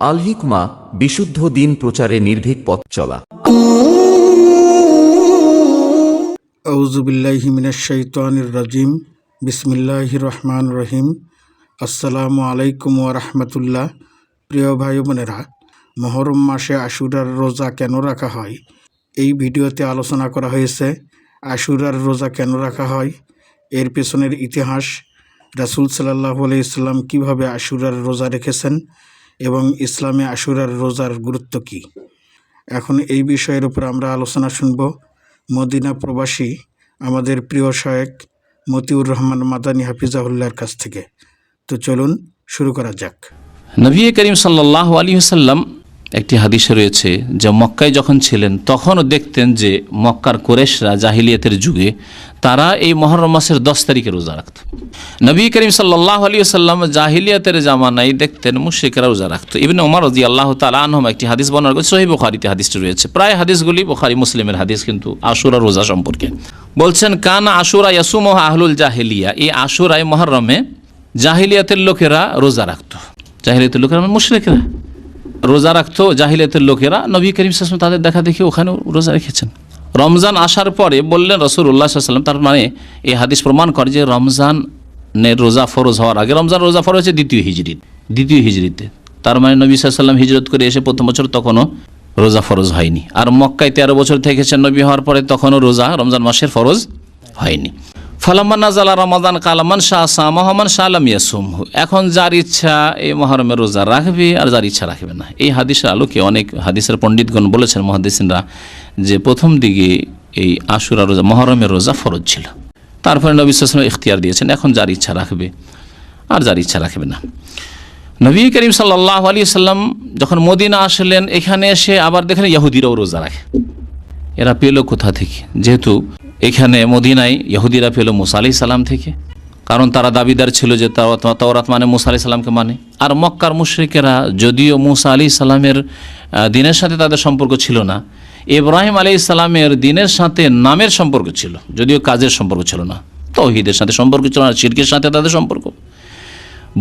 আল হিকমা বিশুদ্ধ দিন প্রচারে নির্ভীক পথ চলা। রাজিম। বিসমিল্লাহ রহমান রহিম। আসসালামু আলাইকুম রাহমাতুল্লাহ। প্রিয় ভাই বোনেরা, মহরম মাসে আশুরার রোজা কেন রাখা হয়? এই ভিডিওতে আলোচনা করা হয়েছে, আশুরার রোজা কেন রাখা হয়? এর পেছনের ইতিহাস, রাসুল সাল্লাহ ইসলাম কীভাবে আশুরার রোজা রেখেছেন? এবং ইসলামে আশুরার রোজার গুরুত্ব কী? এখন এই বিষয়ের উপর আমরা আলোচনা শুনব। মদিনা প্রবাসী আমাদের প্রিয় শায়েক মতিউর রহমান মাদানী হাফিজাহুল্লাহর কাছ থেকে। তো চলুন শুরু করা যাক। নবী করিম সাল্লাহ আলী সাল্লাম একটি হাদিসে রয়েছে যে মক্কায় যখন ছিলেন, তখনও দেখতেন যে মক্কার কোরেশরা জাহিলিয়াতের যুগে তারা এই মহরম মাসের দশ তারিখে রোজা রাখত। নবী করিম সাল্লাহ আলী সাল্লাম জাহিলিয়াতের জামানাই দেখতেন মুশ্রিকরা রোজা রাখত। ইবনে ওমর রাজি আল্লাহ তালা একটি হাদিস বর্ণনা করে সহি বুখারিতে হাদিসটি রয়েছে। প্রায় হাদিসগুলি বুখারি, মুসলিমের হাদিস, কিন্তু আশুরা রোজা সম্পর্কে। বলছেন, কান আশুরা ইয়াসুমহ আহলুল জাহিলিয়া। এই আশুরায় মহরমে জাহিলিয়াতের লোকেরা রোজা রাখত। জাহিলিয়াতের লোকেরা মানে মুশরিকরা। রোজা রাখতো জাহিলিয়াতের লোকেরা। নবী করিম সাল্লাম তাদের দেখা দেখি ওখানেও রোজা রেখেছেন। রমজান আসার পরে বললেন রসুল উল্লাহ সাল্লাম তার মানে এই হাদিস প্রমাণ করে যে রমজানের রোজা ফরজ হওয়ার আগে, রমজান রোজা ফরজ হচ্ছে দ্বিতীয় হিজড়িত দ্বিতীয় হিজড়িতে তার মানে নবী সাল্লাম হিজরত করে এসে প্রথম বছর তখনও রোজা ফরজ হয়নি। আর মক্কায় তেরো বছর থেকেছেন নবী হওয়ার পরে তখনও রোজা রমজান মাসের ফরজ হয়নি। ফালামান নাজালা রমাদান কালামান শাহ সামাহমান শাহ আলাম ইয়াসুমহু। এখন যার ইচ্ছা এই মহরমের রোজা রাখবে, আর যার ইচ্ছা রাখবে না। এই হাদিসের আলোকে অনেক হাদিসের পণ্ডিতগণ বলেছেন মহাদিসিনরা যে প্রথম দিকে এই আশুরা রোজা মহরমের রোজা ফরজ ছিল। তারপরে নবী সাল্লাম ইখতিয়ার দিয়েছেন, এখন যার ইচ্ছা রাখবে, আর যার ইচ্ছা রাখবে না। নবী করিম সাল্লাহ আলী সাল্লাম যখন মদিনা আসলেন, এখানে এসে আবার দেখেন ইহুদিরাও রোজা রাখে। এরা পেল কোথা থেকে? যেহেতু এখানে মদিনায় ইহুদিরা পেল মুসা আলি সালাম থেকে। কারণ তারা দাবিদার ছিল যে তাওরাত মানে মুসা আলি সাল্লামকে মানে। আর মক্কার মুশরিকেরা যদিও মুসা আলি সালামের দিনের সাথে তাদের সম্পর্ক ছিল না, ইব্রাহিম আলী ইসলামের দিনের সাথে নামের সম্পর্ক ছিল, যদিও কাজের সম্পর্ক ছিল না। তহিদের সাথে সম্পর্ক ছিল না, শিরকের সাথে তাদের সম্পর্ক।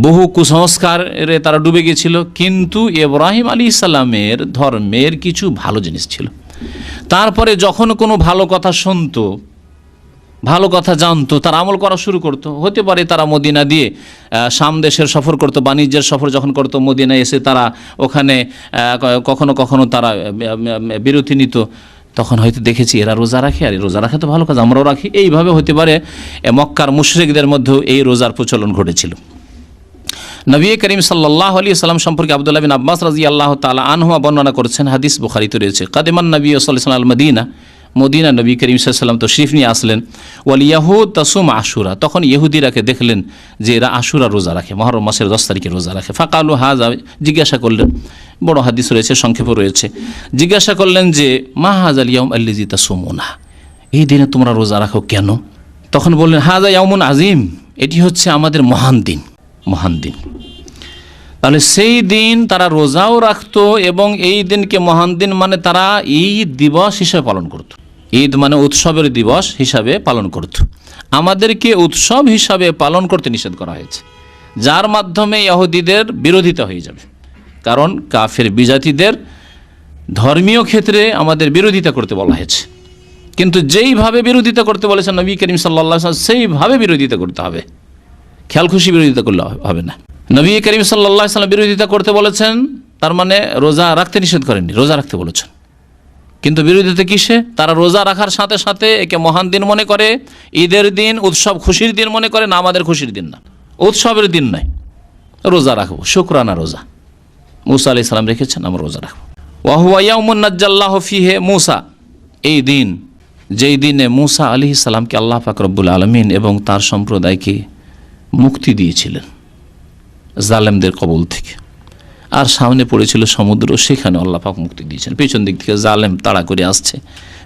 বহু কুসংস্কারে তারা ডুবে গিয়েছিল, কিন্তু ইব্রাহিম আলী ইসলামের ধর্মের কিছু ভালো জিনিস ছিল। তারপরে যখন কোনো ভালো কথা শুনতো, ভালো কথা জানতো, তারা আমল করা শুরু করতো। হতে পারে তারা মদিনা দিয়ে সামদেশের সফর করতো, বাণিজ্যের সফর যখন করতো, মদিনায় এসে তারা ওখানে কখনো কখনো তারা বিরতি নিত। তখন হয়তো দেখেছি এরা রোজা রাখে, আর এই রোজা রাখে তো ভালো কাজ, আমরাও রাখি। এইভাবে হতে পারে মক্কার মুশরিকদের মধ্যেও এই রোজার প্রচলন ঘটেছিল। নবী করিম সাল্লাহ আলী সাল্লাম সম্পর্কে আবদুল্লাহ বিন আব্বাস রাজি আল্লাহ তালা আনহুমা বর্ণনা করেছেন, হাদিস বুখারিতে রয়েছে। কাদেমান নবী সাল্লাহ আল মদিনা মদিনা নবী করিম সাল্লাম তো শরীফ নিয়ে আসলেন। ওয়াল ইয়াহুদ তাসুম আশুরা, তখন ইহুদিরাকে দেখলেন যে এরা আশুরা রোজা রাখে, মহরম মাসের দশ তারিখে রোজা রাখে। ফাঁকালু হাজা জিজ্ঞাসা করলেন, বড় হাদিস রয়েছে, সংক্ষেপও রয়েছে। জিজ্ঞাসা করলেন যে, মা হাজ আল ইয়াম আল্লিজি তাসুমুনা, এই দিনে তোমরা রোজা রাখো কেন? তখন বললেন হাজা ইয়ামুন আজিম এটি হচ্ছে আমাদের মহান দিন। মহান দিন। তাহলে সেই দিন তারা রোজাও রাখতো এবং এই দিনকে মহান দিন মানে তারা ঈদ দিবস হিসাবে পালন করত। ঈদ মানে উৎসবের দিবস হিসাবে পালন করত। আমাদেরকে উৎসব হিসাবে পালন করতে নিষেধ করা হয়েছে। যার মাধ্যমে ইহুদিদের বিরোধিতা হয়ে যাবে। কারণ কাফের বিজাতিদের ধর্মীয় ক্ষেত্রে আমাদের বিরোধিতা করতে বলা হয়েছে। কিন্তু যেইভাবে বিরোধিতা করতে বলেছেন নবী করিম সাল্লাহ সেইভাবে বিরোধিতা করতে হবে। খেয়াল খুশি বিরোধিতা করলে হবে না। নবী করিম সাল্লাহ সাল্লাম বিরোধিতা করতে বলেছেন, তার মানে রোজা রাখতে নিষেধ করেননি, রোজা রাখতে বলেছেন। কিন্তু বিরোধিতা কিসে? তারা রোজা রাখার সাথে সাথে একে মহান দিন মনে করে, ঈদের দিন, উৎসব খুশির দিন মনে করে, না আমাদের খুশির দিন না। উৎসবের দিন নয়, রোজা রাখব, শুক্রানা রোজা। মুসা আলি সাল্লাম রেখেছেন, আমরা রোজা রাখব। ওয়াহুয়াউমুন্নাজ্জাল্লাহ ফিহে মুসা। এই দিন, যেই দিনে মুসা আলি সাল্লামকে আল্লাহ ফাকরবুল আলমিন এবং তার সম্প্রদায়কে মুক্তি দিয়েছিলেন জালেমদের কবল থেকে। আর সামনে পড়েছিল সমুদ্র, সেখানে আল্লাহ পাক মুক্তি দিয়েছেন। পেছন দিক থেকে জালেম তাড়া করে আসছে,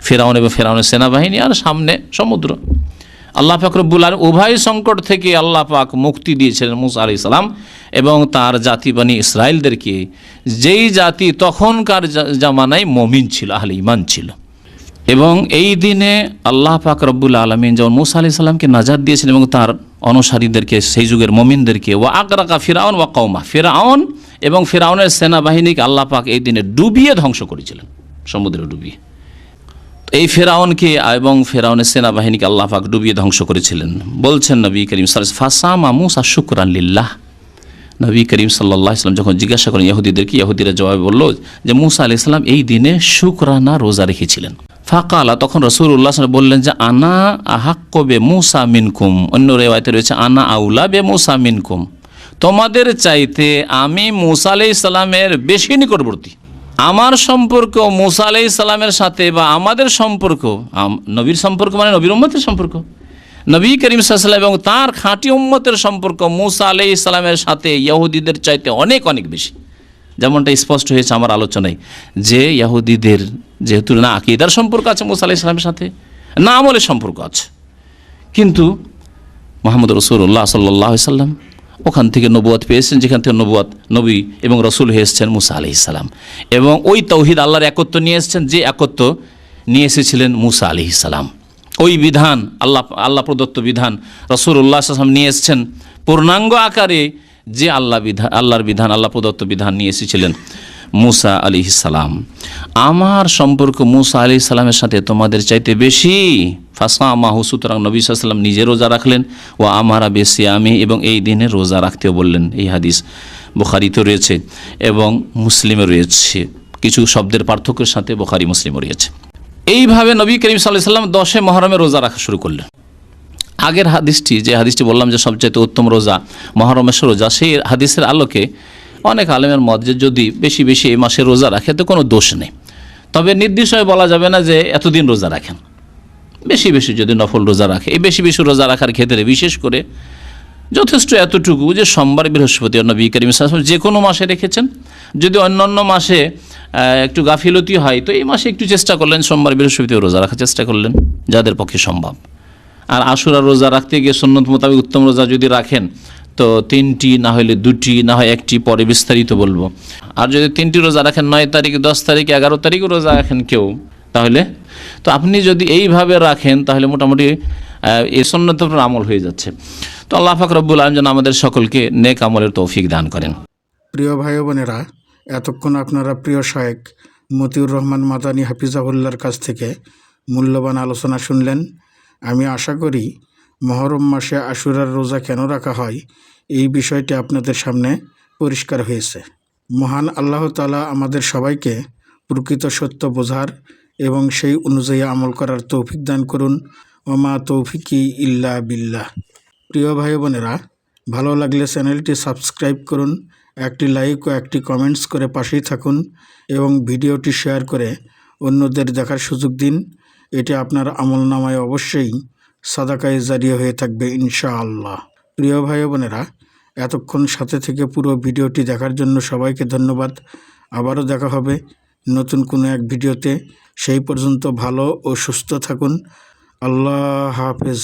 ফেরাউন এবং ফেরাউনের সেনাবাহিনী আর সামনে সমুদ্র। আল্লাহ ফাকরবুল আলম উভয় সংকট থেকে আল্লাহ পাক মুক্তি দিয়েছিলেন মুসা আলি সালাম এবং তার জাতি বানী ইসরায়েলদেরকে যেই জাতি তখনকার জামানায় মমিন ছিল, আহলে ইমান ছিল। এবং এই দিনে আল্লাহ পাক রব্বুল আলমিন যেমন মুসা আলি সাল্লামকে নাজাদ দিয়েছেন এবং তার অনুসারীদেরকে সেই যুগের মমিনদেরকে ওয়া আকরাকা ফিরাউন ওয়া কৌমা ফিরাউন এবং ফেরাউনের সেনাবাহিনীকে আল্লাহ পাক এই দিনে ডুবিয়ে ধ্বংস করেছিলেন সমুদ্রে ডুবিয়ে। এই ফেরাউনকে এবং ফেরাউনের সেনাবাহিনীকে আল্লাহ পাক ডুবিয়ে ধ্বংস করেছিলেন। বলছেন নবী করিম ওয়াসাল্লাম, ফাসামা মুসা শুকরান লিল্লাহ। নবী করিম সাল্লাহ ইসলাম যখন জিজ্ঞাসা করেন ইহুদিদেরকে ইহুদিরা জবাব বলল যে মুসা আলি ইসলাম এই দিনে শুকরানা রোজা রেখেছিলেন। ফাঁকালা, তখন রসুল উল্লাহ বললেন যে, আনা আহাক্ক বে মুসা মিনকুম। অন্য রেওয়ায়তে রয়েছে, আনা আউলা বে মুসা মিনকুম। তোমাদের চাইতে আমি মুসা আলি ইসলামের বেশি নিকটবর্তী। আমার সম্পর্ক মুসা আলাই ইসলামের সাথে বা আমাদের সম্পর্ক নবীর সম্পর্ক মানে নবীর উম্মতের সম্পর্ক। নবী করিম সাল্লাম এবং তার খাঁটি উম্মতের সম্পর্ক মুসা আলাই ইসলামের সাথে ইহুদিদের চাইতে অনেক অনেক বেশি। যেমনটা স্পষ্ট হয়েছে আমার আলোচনায়, যে ইয়াহুদিদের যেহেতু না, আকিদার সম্পর্ক আছে মুসা আলাই ইসলামের সাথে, না আমলের সম্পর্ক আছে। কিন্তু মোহাম্মদ রসুল্লাহ সাল্লাহ সাল্লাম ওখান থেকে নবুয়াত পেয়েছেন, যেখান থেকে নবুয়াত, নবী এবং রসুল হয়ে এসেছেন মুসা আলি ইসালাম এবং ওই তৌহিদ আল্লাহর একত্র নিয়ে এসেছেন, যে একত্র নিয়ে এসেছিলেন মুসা আলি ইসালাম ওই বিধান, আল্লাহ আল্লাহ প্রদত্ত বিধান রসুল উল্লাহ আসলাম নিয়ে এসেছেন। পূর্ণাঙ্গ আকারে যে আল্লাহ বিধান আল্লাহর বিধান, আল্লাহ প্রদত্ত বিধান নিয়ে এসেছিলেন মুসা আলি সালাম। আমার সম্পর্ক মুসা আলি সালামের সাথে তোমাদের চাইতে বেশি। ফাঁসা মাহু সুতরাং নবী সাল্লাম নিজে রোজা রাখলেন। ও আমারা বেশি আমি এবং এই দিনে রোজা রাখতেও বললেন এই হাদিস বুখারিতে রয়েছে এবং মুসলিমে রয়েছে। কিছু শব্দের পার্থক্যের সাথে বুখারি, মুসলিমও রয়েছে। এইভাবে নবী করিম সাল্লাহ সাল্লাম দশে মহরমে রোজা রাখা শুরু করলেন। আগের হাদিসটি, যে হাদিসটি বললাম যে সবচাইতে উত্তম রোজা, মহরমেশ্বর রোজা, সেই হাদিসের আলোকে অনেক আলেমের মত যে যদি বেশি বেশি এই মাসে রোজা রাখে তো কোনো দোষ নেই। তবে নির্দিষ্টভাবে বলা যাবে না যে এতদিন রোজা রাখেন। বেশি বেশি যদি নফল রোজা রাখে। এই বেশি বেশি রোজা রাখার ক্ষেত্রে বিশেষ করে যথেষ্ট এতটুকু যে সোমবার বৃহস্পতি নবী করিম যে কোনো মাসে রেখেছেন। যদি অন্যান্য মাসে একটু গাফিলতি হয়, তো এই মাসে একটু চেষ্টা করলেন, সোমবার বৃহস্পতি রোজা রাখার চেষ্টা করলেন, যাদের পক্ষে সম্ভব। আর আশুরা রোজা রাখতে গিয়ে সন্ন্যত মোতাবেক উত্তম রোজা যদি রাখেন, তো তিনটি না হলে দুটি, না হয় একটি পরে বিস্তারিত বলব। আর যদি তিনটি রোজা রাখেন, নয় তারিখ, দশ তারিখ, এগারো তারিখও রোজা রাখেন কেউ, তাহলে? তো আপনি যদি এইভাবে রাখেন, তাহলে মোটামুটি এই সন্ন্যত আমল হয়ে যাচ্ছে। তো আল্লাহ ফাক রব্বুল আলম যেন আমাদের সকলকে নেক আমলের তৌফিক দান করেন। প্রিয় ভাই বোনেরা, এতক্ষণ আপনারা প্রিয় শায়েক মতিউর রহমান মাদানী হাফিজাহুল্লার কাছ থেকে মূল্যবান আলোচনা শুনলেন। আমি আশা করি মহরম মাসে আশুরার রোজা কেন রাখা হয় এই বিষয়টি আপনাদের সামনে পরিষ্কার হয়েছে। মহান আল্লাহ তালা আমাদের সবাইকে প্রকৃত সত্য বোঝার এবং সেই অনুযায়ী আমল করার তৌফিক দান করুন। ওমা তৌফিকি ইল্লা বিল্লাহ। প্রিয় ভাই বোনেরা, ভালো লাগলে চ্যানেলটি সাবস্ক্রাইব করুন, একটি লাইক ও একটি কমেন্টস করে পাশেই থাকুন এবং ভিডিওটি শেয়ার করে অন্যদের দেখার সুযোগ দিন। এটি আপনার আমল নামায় অবশ্যই সাদাকায় জারিয়ে হয়ে থাকবে ইনশাআল্লাহ। প্রিয় ভাই বোনেরা, এতক্ষণ সাথে থেকে পুরো ভিডিওটি দেখার জন্য সবাইকে ধন্যবাদ। আবারও দেখা হবে নতুন কোনো এক ভিডিওতে। সেই পর্যন্ত ভালো ও সুস্থ থাকুন। আল্লাহ হাফেজ।